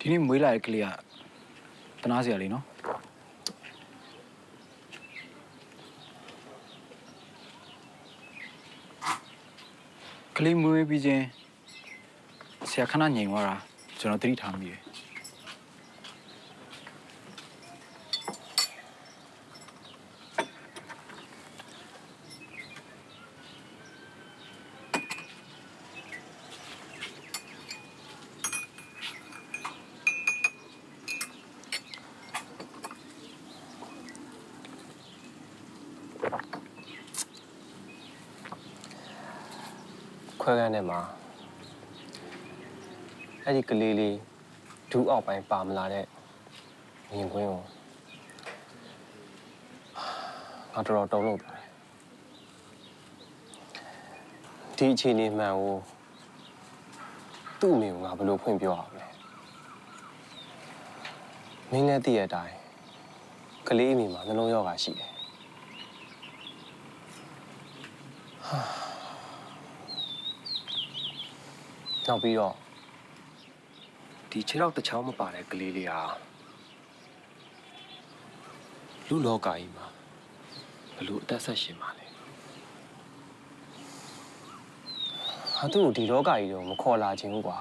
ဒီနေ့မွေးလာတဲ့ကလေးကတနာစရာလေးနော်ကလေးမွေးပြီးချင်းဆရာခဏငြိမ်သွားတာကျွန်တော်သတိထားမိတယ် ခွဲခန်းထဲမှာအဲ့ဒီကလေးလေးဒူးအောက်ပိုင်းပါမလာတဲ့မြင်ကွင်းကိုငါတော်တော်တုံ့လို့ပါတယ်ဒီအခြေအနေမှန်ကိုသူ့အမေကငါဘယ်လိုဖွင့်ပြောရမလဲမင်းလည်းသိရတဲ့အတိုင်းကလေးအမေမှာနှလုံးရောဂါရှိတယ် နောက်ပြီးတော့ဒီခြေထောက်တစ်ချောင်းမပါတဲ့ကလေးလေးဟာလူလောကကြီးမှာဘလို့အသက်ဆက်ရှင်ပါလဲဟာသူ့ကိုဒီလောကကြီးတော့မခေါ်လာခြင်းဘူးကွာ